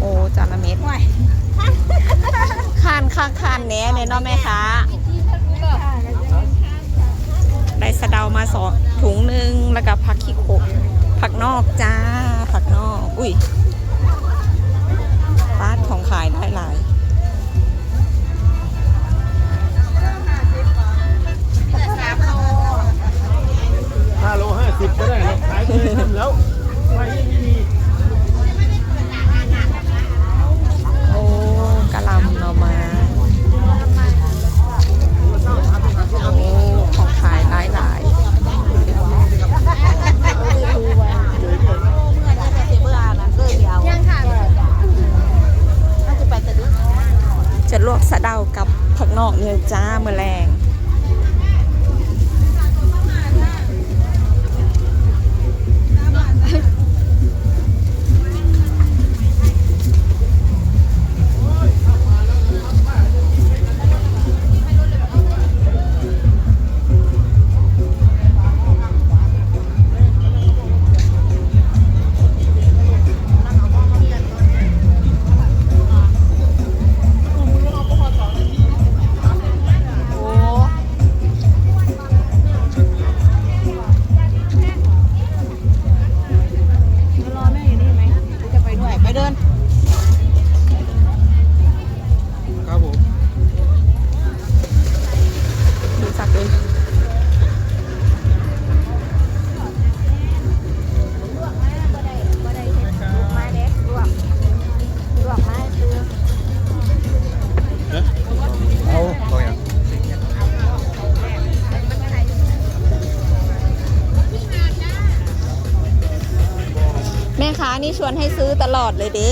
โอ้จานละเม็ดคานค่าคานแหน่เลยเนาะแม่ค้าได้สะเดามาสองถุงหนึ่งแล้วก็ผักขี้โขกผักนอกจ้าผักนอก อุ้ย ลวกสะเดากับผักนอกเนี่ยจ้าเมื่อแรงานี่ชวนให้ซื้อตลอดเลยเด้